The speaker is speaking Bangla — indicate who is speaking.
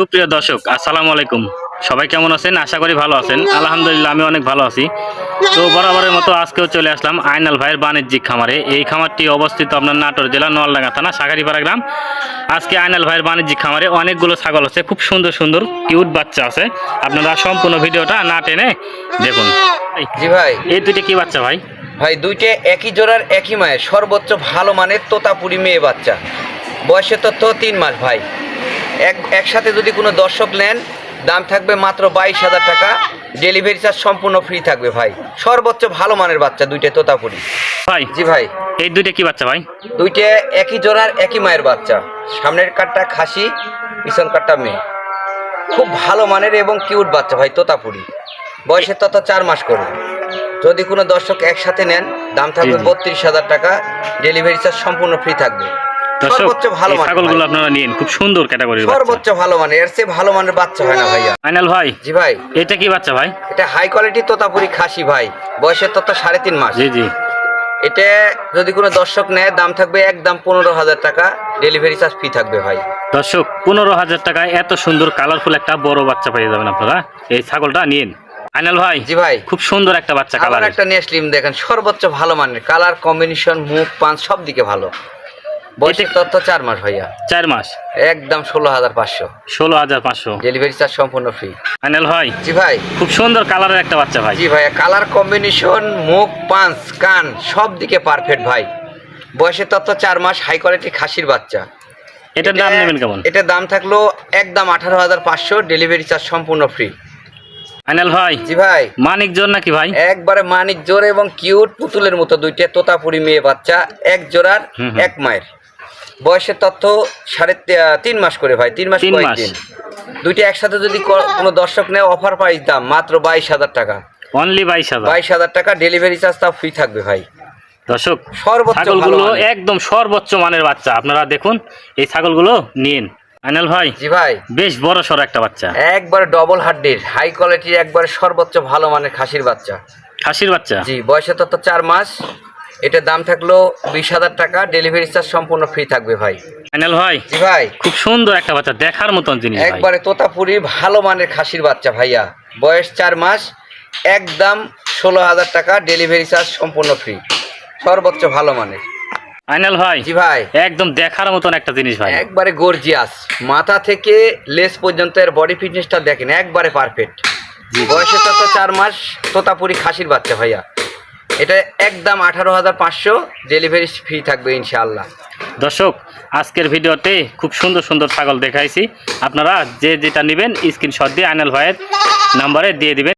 Speaker 1: সুপ্রিয় দর্শক আসসালামু আলাইকুম। সবাই কেমন আছেন? আশা করি ভালো আছেন। আলহামদুলিল্লাহ আমি অনেক ভালো আছি। তো বরাবরের মতো আজকেও চলে আসলাম আইনাল ভাইয়ের বাণিজ্যিক খামারে। এই খামারটি অবস্থিত আপনার নাটোর জেলা নোয়ালডাঙ্গা থানা সাগারিপাড়া গ্রাম। আজকে আইনাল ভাইয়ের বাণিজ্যিক খামারে অনেকগুলো ছাগল আছে খুব সুন্দর সুন্দর কিউট বাচ্চা আছে। আপনারা সম্পূর্ণ ভিডিওটা না টেনে দেখুন।
Speaker 2: জি ভাই।
Speaker 1: এই দুইটা কি বাচ্চা ভাই?
Speaker 2: ভাই দুইটা একই জোড়ার একই মায়ের। সর্বোচ্চ ভালো মানের তোতাপুরি মেয়ে বাচ্চা। বয়সে তথ্য তিন মাস ভাই। এক একসাথে যদি কোনো দর্শক নেন দাম থাকবে মাত্র বাইশ হাজার টাকা। ডেলিভারি চার্জ সম্পূর্ণ ফ্রি থাকবে ভাই। সর্বোচ্চ ভালো মানের বাচ্চা দুইটা তোতাপুরি।
Speaker 1: ভাই
Speaker 2: জি ভাই।
Speaker 1: এই দুইটা কি বাচ্চা ভাই?
Speaker 2: দুইটা একই জোড়ার একই মায়ের বাচ্চা। সামনের কাঠটা খাসি পিছন কাঠটা মেয়ে। খুব ভালো মানের এবং কিউট বাচ্চা ভাই তোতাপুরি। বয়সের তত চার মাস করে। যদি কোনো দর্শক একসাথে নেন দাম থাকবে। বত্রিশ হাজার টাকা। ডেলিভারি চার্জ সম্পূর্ণ ফ্রি থাকবে। সর্বোচ্চ ভালো মানের
Speaker 1: ছাগলগুলো আপনারা নিন খুব সুন্দর ক্যাটাগরির
Speaker 2: সর্বোচ্চ ভালো মানের এর চেয়ে ভালো মানের বাচ্চা হয় না ভাইয়া।
Speaker 1: আইনাল ভাই
Speaker 2: জি ভাই।
Speaker 1: এটা কি বাচ্চা ভাই?
Speaker 2: এটা হাই কোয়ালিটি তোতাপুরি খাসি ভাই। বয়সের তত সাড়ে তিন মাস।
Speaker 1: জি জি।
Speaker 2: এটা যদি কোনো দর্শক নেয় দাম থাকবে একদম পনেরো হাজার টাকা। ডেলিভারি চার্জ ফ্রি থাকবে ভাই।
Speaker 1: দর্শক পনেরো হাজার টাকায় এত সুন্দর কালারফুল একটা বড় বাচ্চা পেয়ে যাবেন আপনারা। এই ছাগলটা নিন। আইনাল ভাই
Speaker 2: জি ভাই।
Speaker 1: খুব সুন্দর একটা বাচ্চা কালার
Speaker 2: একটা নেসলিম দেখেন সর্বোচ্চ ভালো মানের। কালার কম্বিনেশন মুখ পান সব দিকে ভালো। বয়সের তথ্য চার মাস ভাইয়া।
Speaker 1: চার মাস?
Speaker 2: একদম ষোলো হাজার পাঁচশো।
Speaker 1: ষোলো হাজার পাঁচশো।
Speaker 2: ডেলিভারি চার্জ সম্পূর্ণ ফ্রি
Speaker 1: আইনাল ভাই?
Speaker 2: জি ভাই।
Speaker 1: খুব সুন্দর কালারের একটা বাচ্চা ভাই।
Speaker 2: জি ভাইয়া কালার কম্বিনেশন মুখ পাঁচ কান সব দিকে পারফেক্ট ভাই। বয়সের তথ্য চার মাস হাই কোয়ালিটি খাসির বাচ্চা।
Speaker 1: এটার দাম নেবেন কেমন?
Speaker 2: এটার দাম থাকল একদম আঠারো হাজার পাঁচশো ডেলিভারি চার্জ সম্পূর্ণ ফ্রি
Speaker 1: আইনাল ভাই?
Speaker 2: জি ভাই।
Speaker 1: মানিক জোর নাকি ভাই?
Speaker 2: একবারে মানিক জোর এবং কিউট পুতুলের মতো দুইটা তোতাপুরি মেয়ে বাচ্চা এক জোড়ার। এক মায়ের। বয়সের তথ্য সাড়ে তিন মাস করে ভাই তিন মাস। কয়েকদিন দুইটা একসাথে যদি কোনো দর্শক নেয় অফার প্রাইস দাম মাত্র বাইশ হাজার টাকা।
Speaker 1: অনলি বাইশ হাজার।
Speaker 2: বাইশ হাজার টাকা ডেলিভারি চার্জ তাও ফ্রি থাকবে ভাই।
Speaker 1: দর্শক
Speaker 2: সর্বোচ্চ
Speaker 1: ছাগলগুলো একদম সর্বোচ্চ মানের বাচ্চা। আপনারা দেখুন এই ছাগলগুলো নিন। আইনাল ভাই
Speaker 2: জি ভাই।
Speaker 1: বেশ বড় সড়ো একটা বাচ্চা।
Speaker 2: একবারে ডবল হাড্ডির হাই কোয়ালিটির একবারে সর্বোচ্চ ভালো মানের খাসির বাচ্চা।
Speaker 1: খাসির বাচ্চা?
Speaker 2: জি বয়সের তথ্য চার মাস। এটার দাম থাকল বিশ হাজার টাকা। ডেলিভারি চার্জ সম্পূর্ণ ফ্রি থাকবে ভাই।
Speaker 1: আইনাল ভাই?
Speaker 2: জি ভাই।
Speaker 1: খুব সুন্দর একটা বাচ্চা দেখার মতন জিনিস
Speaker 2: একবারে তোতাপুরি ভালো মানের খাসির বাচ্চা ভাইয়া। বয়স চার মাস একদম ষোলো হাজার টাকা। ডেলিভারি চার্জ সম্পূর্ণ ফ্রি সর্বোচ্চ ভালো মানের।
Speaker 1: আইনাল ভাই?
Speaker 2: জি ভাই।
Speaker 1: একদম দেখার মতন একটা জিনিস ভাই।
Speaker 2: একবারে গর্জিয়াস মাথা থেকে লেস পর্যন্ত এর বডি ফিটনেসটা দেখেন একবারে পারফেক্ট বয়সে তো চার মাস তোতাপুরি খাসির বাচ্চা ভাইয়া। এটা একদম আঠারো হাজার পাঁচশো ডেলিভারি ফ্রি থাকবে ইনশাআল্লাহ।
Speaker 1: দর্শক, আজকের ভিডিওতে খুব সুন্দর সুন্দর ছাগল দেখাইছি। আপনারা যে যেটা নেবেন স্ক্রিনশট দিয়ে আইনাল ভাইয়ের নাম্বারে দিয়ে দিবেন।